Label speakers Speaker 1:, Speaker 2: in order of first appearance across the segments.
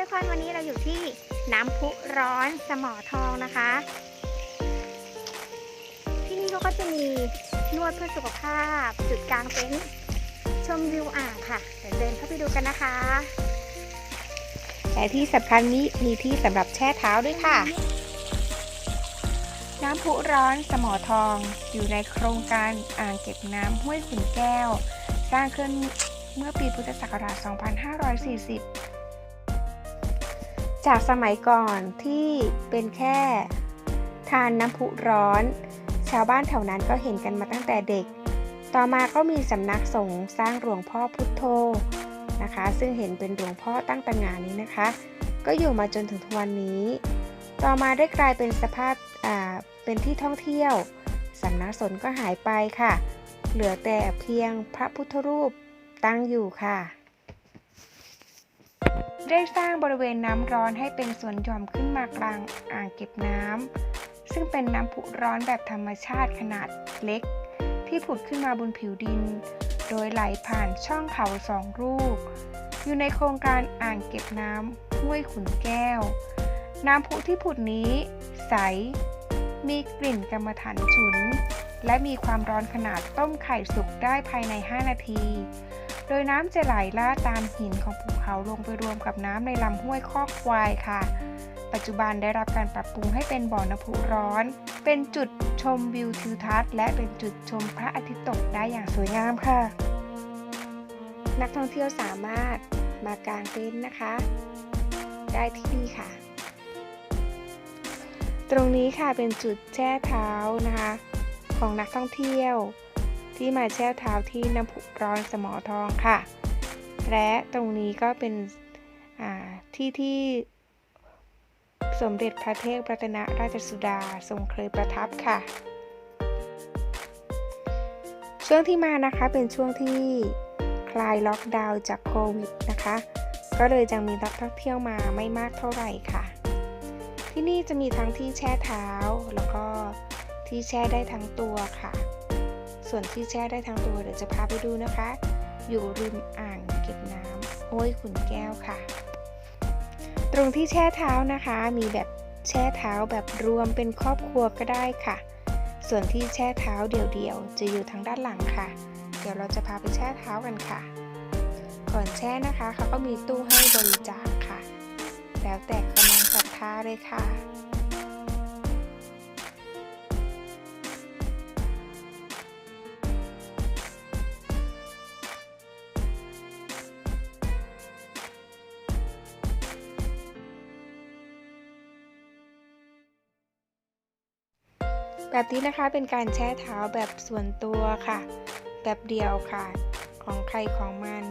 Speaker 1: ทุกคนวันนี้เราอยู่ที่น้ำพุร้อนสมอทองนะคะ ที่นี่เขาก็จะมีนวดเพื่อสุขภาพ จุดกลางเต็นท์ชมวิวอ่างค่ะเดี๋ยวเดินเข้าไปดูกันนะคะ
Speaker 2: แต่ที่สำคัญนี้มีที่สำหรับแช่เท้าด้วยค่ะ น้ำพุร้อนสมอทองอยู่ในโครงการอ่างเก็บน้ำห้วยขุนแก้ว สร้างขึ้นเมื่อปีพุทธศักราช 2540 จากสมัยก่อนที่เป็นแค่ทานน้ำพุร้อน ชาวบ้านแถวนั้นก็เห็นกันมาตั้งแต่เด็ก ต่อมาก็มีสำนักสงฆ์สร้างหลวงพ่อพุทโธนะคะ ซึ่งเห็นเป็นหลวงพ่อตั้งตางานนี้นะคะ ก็อยู่มาจนถึงทุกวันนี้ ต่อมาได้กลายเป็นสภาพอ่าเป็นที่ท่องเที่ยวสำนักสงฆ์ก็หายไปค่ะ เหลือแต่เพียงพระพุทธรูปตั้งอยู่ค่ะ ได้สร้างบริเวณน้ำร้อนให้เป็นสวนหย่อมขึ้นมากลางอ่างเก็บน้ำซึ่งเป็นน้ำพุร้อนแบบธรรมชาติขนาดเล็ก ที่ผุดขึ้นมาบนผิวดิน โดยไหลผ่านช่องเขาสองลูก อยู่ในโครงการอ่างเก็บน้ำห้วยขุนแก้ว น้ำพุที่ผุดนี้ใส มีกลิ่นกรรมฐานฉุน และมีความร้อนขนาดต้มไข่สุกได้ภายใน 5 นาที โดยน้ำจะไหลลาดตามหินของภูเขาลงไปรวมกับน้ำในลำห้วยคอกควายค่ะ ปัจจุบันได้รับการปรับปรุงให้เป็นบ่อน้ำพุร้อน เป็นจุดชมวิวทิวทัศน์และเป็นจุดชมพระอาทิตย์ตกได้อย่างสวยงามค่ะ นักท่องเที่ยวสามารถมากางเต็นท์นะคะ ได้ที่นี่ค่ะ ตรงนี้ค่ะเป็นจุดแช่เท้านะคะ ของนักท่องเที่ยว ที่มาแช่เท้าที่น้ำพุร้อนสมอทองค่ะ และตรงนี้ก็เป็นที่ที่สมเด็จพระเทพรัตนราชสุดาทรงเคยประทับค่ะ ช่วงที่มานะคะเป็นช่วงที่คลายล็อกดาวน์จากโควิดนะคะ ก็เลยจะมีนักท่องเที่ยวมาไม่มากเท่าไหร่ค่ะ ที่นี่จะมีทั้งที่แช่เท้าแล้วก็ที่แช่ได้ทั้งตัวค่ะ ส่วนที่แช่ได้ทั้งตัวเดี๋ยวจะพาไปดูนะคะ อยู่ริมอ่างเก็บน้ำห้วยขุนแก้วค่ะ ตรงที่แช่เท้านะคะ มีแบบแช่เท้าแบบรวมเป็นครอบครัวก็ได้ค่ะ ส่วนที่แช่เท้าเดี่ยวๆ จะอยู่ทางด้านหลังค่ะ เดี๋ยวเราจะพาไปแช่เท้ากันค่ะ ก่อนแช่นะคะเขาก็มีตู้ให้บริจาคค่ะ แล้วแต่กำลังศรัทธาเลยค่ะ แบบนี้นะคะเป็นการแช่เท้าแบบส่วนตัวค่ะ แบบเดียวค่ะ ของใครของมัน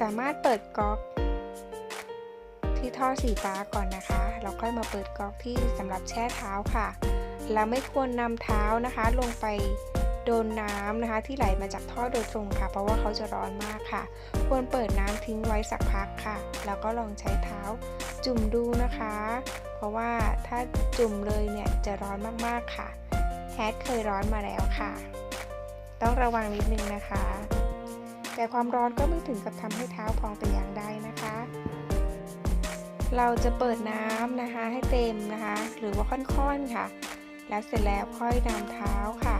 Speaker 2: สามารถเปิดก๊อก ที่ท่อสีฟ้าก่อนนะคะแล้วค่อยมาเปิดก๊อกที่สำหรับแช่เท้าค่ะแล้วไม่ควรนำเท้านะคะ ลงไปโดนน้ำนะคะ ที่ไหลมาจากท่อโดยตรงค่ะ เพราะว่าเขาจะร้อนมากค่ะ ควรเปิดน้ำทิ้งไว้สักพักค่ะ แล้วก็ลองใช้เท้า จุ่มดูนะคะ เพราะว่าถ้าจุ่มเลยเนี่ยจะร้อนมากๆค่ะ แฮทเคยร้อนมาแล้วค่ะ ต้องระวังนิดนึงนะคะ แต่ความร้อนก็ไม่ถึงกับทำให้เท้าพองแต่อย่างใดนะคะ เราจะเปิดน้ำนะคะให้เต็มนะคะ หรือว่าค่อนๆค่ะ แล้วเสร็จแล้วค่อยนำเท้าค่ะ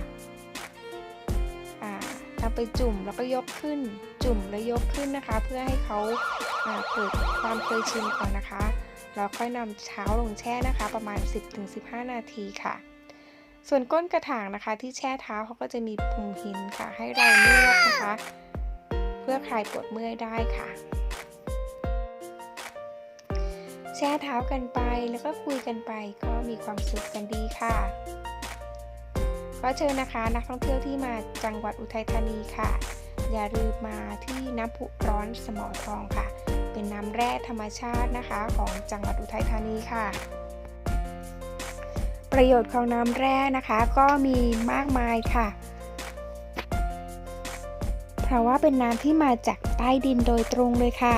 Speaker 2: นำไปจุ่มแล้วก็ยกขึ้น จุ่มแล้วยกขึ้นนะคะ เพื่อให้เขาเกิดความเคยชินก่อนนะคะแล้วค่อยนำเท้าลงแช่นะคะ ประมาณ 10-15 นาทีค่ะ ส่วนก้นกระถางนะคะ ที่แช่เท้าเขาก็จะมีปุ่มหินค่ะ ให้เรานวดนะคะ เพื่อคลายปวดเมื่อยได้ค่ะแช่เท้ากันไปแล้วก็คุยกันไปก็มีความสุขกันดีค่ะ ก็เชิญนะคะนักท่องเที่ยวที่มาจังหวัดอุทัยธานีค่ะ อย่าลืมมาที่น้ำพุร้อนสมอทองค่ะ เป็นน้ำแร่ธรรมชาตินะคะของจังหวัดอุทัยธานีค่ะ ประโยชน์ของน้ำแร่นะคะก็มีมากมายค่ะ เพราะว่าเป็นน้ำที่มาจากใต้ดินโดยตรงเลยค่ะ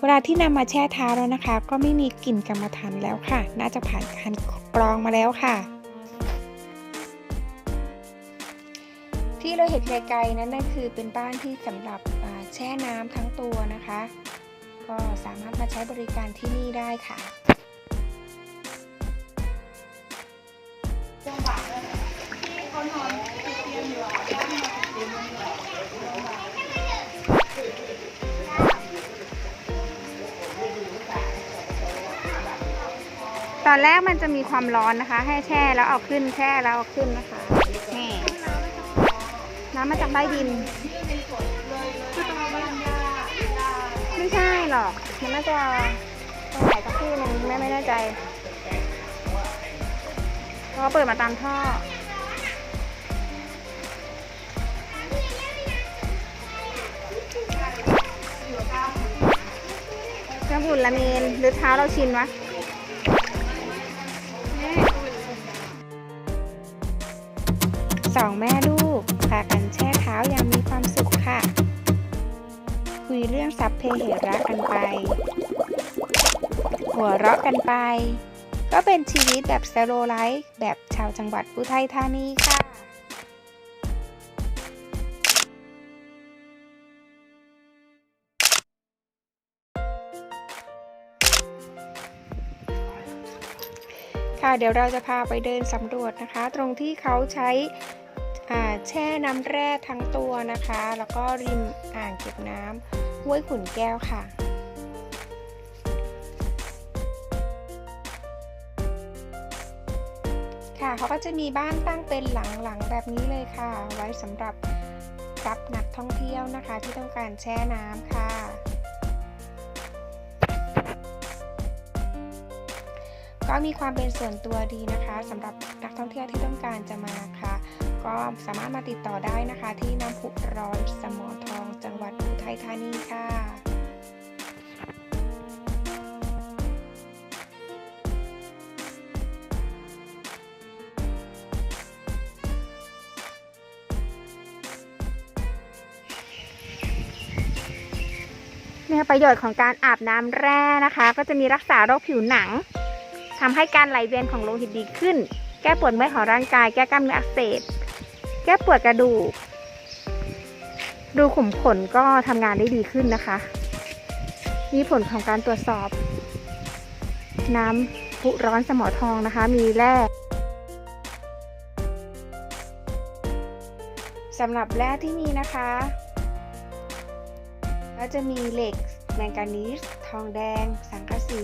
Speaker 2: เวลาที่นำมาแช่เท้าแล้วนะคะ ก็ไม่มีกลิ่นกรรมฐานแล้วค่ะ น่าจะผ่านการกรองมาแล้วค่ะ ที่เราเห็นไกลๆนั้นนั่นคือเป็นบ้านที่สำหรับแช่น้ำทั้งตัวนะคะ ก็สามารถมาใช้บริการที่นี่ได้ค่ะ
Speaker 1: ตอนแรกมันจะมีความร้อนนะคะ ให้แช่แล้วเอาขึ้นแช่แล้วเอาขึ้นนะคะ มาจากใต้ดิน ไม่ใช่หรอก มันน่าจะตรงไหนสักที่นึงแม่ไม่แน่ใจเพราะว่าเปิดมาตามท่อน้ำอุ่นละเมนหรือเท้าเราชินวะ
Speaker 2: สองแม่ลูกากันแช่เท้าอย่างมีความสุขค่ะ คุยเรื่องซับเพเหระกันไป หัวเราะกันไป ก็เป็นชีวิตแบบสโลไลฟ์แบบชาวจังหวัดอุทัยธานีค่ะค่ะเดี๋ยวเราจะพาไปเดินสำรวจนะคะ ตรงที่เขาใช้ แช่น้ำแร่ทั้งตัวนะคะ แล้วก็ริมอ่างเก็บน้ำห้วยขุนแก้วค่ะค่ะเขาก็จะมีบ้านตั้งเป็นหลังๆแบบนี้เลยค่ะ ไว้สำหรับรับนักท่องเที่ยวนะคะ ที่ต้องการแช่น้ำค่ะ ก็มีความเป็นส่วนตัวดีนะคะสำหรับนักท่องเที่ยวที่ต้องการจะมาค่ะ ก็สามารถมาติดต่อได้นะคะ ที่น้ำพุร้อนสมอทอง จังหวัดอุทัยธานีค่ะ
Speaker 1: เนี่ยประโยชน์ของการอาบน้ำแร่นะคะ ก็จะมีรักษาโรคผิวหนังทำให้การไหลเวียนของโลหิตดีขึ้น แก้ปวดเมื่อยของร่างกาย แก้กล้ามเนื้ออักเสบ แก้ปวดกระดูก ดูขุมขนก็ทำงานได้ดีขึ้นนะคะมีผลของการตรวจสอบ น้ำพุร้อนสมอทองนะคะ มีแร่
Speaker 2: สำหรับแร่ที่มีนะคะก็จะมีเหล็กแมงกานีสทองแดง สังกะสี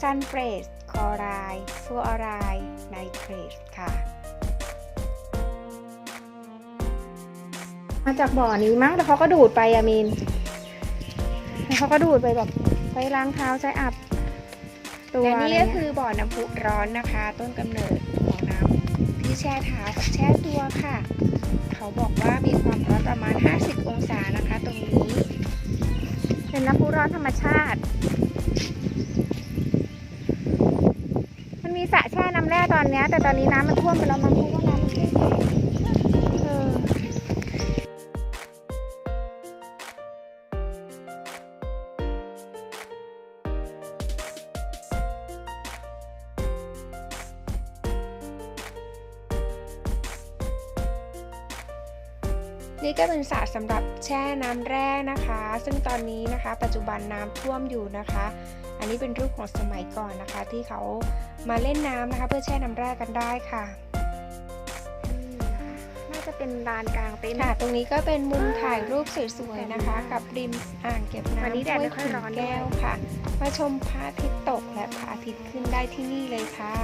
Speaker 2: ซันเฟรสคอไรด์ฟลูออไรด์ไนเตรตค่ะ
Speaker 1: มาจากบ่อนี้มั้งแล้วเขาก็ดูดไปอะมีนแล้วเขาก็ดูดไปแบบใช้ล้างเท้าใช้อาบตัว
Speaker 2: และ
Speaker 1: อะไร
Speaker 2: นี่
Speaker 1: เงี้
Speaker 2: ก็
Speaker 1: ย
Speaker 2: คือบ่อน้ำพุร้อนนะคะ ต้นกำเนิดของน้ำที่แช่เท้ากับแช่ตัวค่ะ เขาบอกว่ามีความร้อนประมาณ 50 องศานะคะ ตรงนี้
Speaker 1: เป็นน้ำพุร้อนธรรมชาติ มันมีสระแช่น้ำแร่ตอนเนี้ยแต่ตอนนี้น้ำมันท่วมไปแล้วมั้งเพราะว่าน้ำมันขึ้นเนี่
Speaker 2: ก็เป็นสระสำหรับแช่น้ำแร่นะคะ ซึ่งตอนนี้นะคะ ปัจจุบันน้ำท่วมอยู่นะคะ อันนี้เป็นรูปของสมัยก่อนนะคะ ที่เขามาเล่นน้ำนะคะ เพื่อแช่น้ำแร่กันได้ค่ะ
Speaker 1: นี่นะคะน่าจะเป็นลานกลางเต็นท์
Speaker 2: ค่ะ ตรงนี้ก็เป็นมุมถ่ายรูปสวยๆนะคะ กับริมอ่างเก็บน้ำ
Speaker 1: วันนี้แดดไม่
Speaker 2: ห้วย
Speaker 1: ค่อย
Speaker 2: ขุน
Speaker 1: ร้อนด้วย
Speaker 2: แก้วค่ะ มาชมพระอาทิตย์ตกและพระอาทิตย์ขึ้นได้ที่นี่เลยค่ะ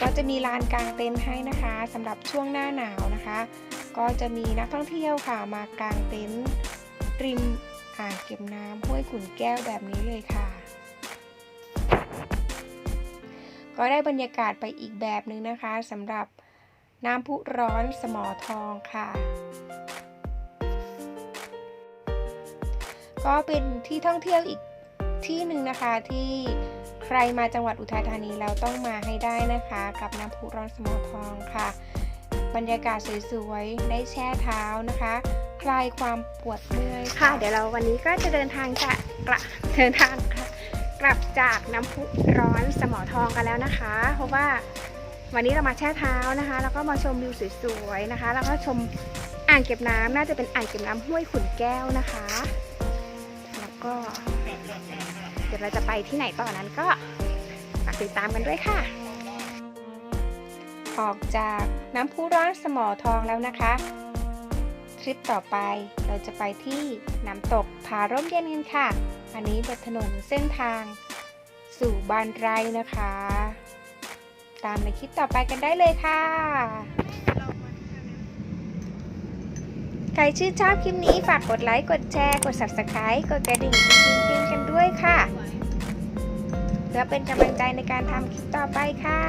Speaker 2: ก็จะมีลานกลางเต็นท์ให้นะคะสำหรับช่วงหน้าหนาวนะคะ ก็จะมีนักท่องเที่ยวค่ะมากางเต็นท์ริมอ่างเก็บน้ำห้วยขุนแก้วแบบนี้เลยค่ะ ก็ได้บรรยากาศไปอีกแบบหนึ่งนะคะสำหรับน้ำพุร้อนสมอทองค่ะ ก็เป็นที่ท่องเที่ยวอีกที่หนึ่งนะคะที่ใครมาจังหวัดอุทัยธานีแล้วต้องมาให้ได้นะคะ กับน้ำพุร้อนสมอทองค่ะ บรรยากาศสวยๆ ได้แช่เท้านะคะ คลายความปวดเมื่อย
Speaker 1: ค่ะ เดี๋ยวเราวันนี้ก็จะเดินทางจากลับเดินทางค่ะกลับจากน้ำพุร้อนสมอทองกันแล้วนะคะ เพราะว่าวันนี้เรามาแช่เท้านะคะ แล้วก็มาชมวิวสวยๆนะคะ แล้วก็ชมอ่างเก็บน้ำน่าจะเป็นอ่างเก็บน้ำห้วยขุนแก้วนะคะสำหรับก็เดี๋ยวเราจะไปที่ไหนต่อนั้นก็ฝากติดตามกันด้วยค่ะ
Speaker 2: ออกจากน้ำพุร้อนสมอทองแล้วนะคะ ทริปต่อไปเราจะไปที่น้ำตกผาร่มเย็นกันค่ะ อันนี้บนถนนเส้นทาง สู่บานไรนะคะ ตามในคลิปต่อไปกันได้เลยค่ะใครชื่นชอบคลิปนี้ฝากกดไลค์ กดแชร์ กด subscribe กดกระดิ่งกิ๊งๆกันด้วยค่ะ เพื่อเป็นกำลังใจในการทำคลิปต่อไปค่ะ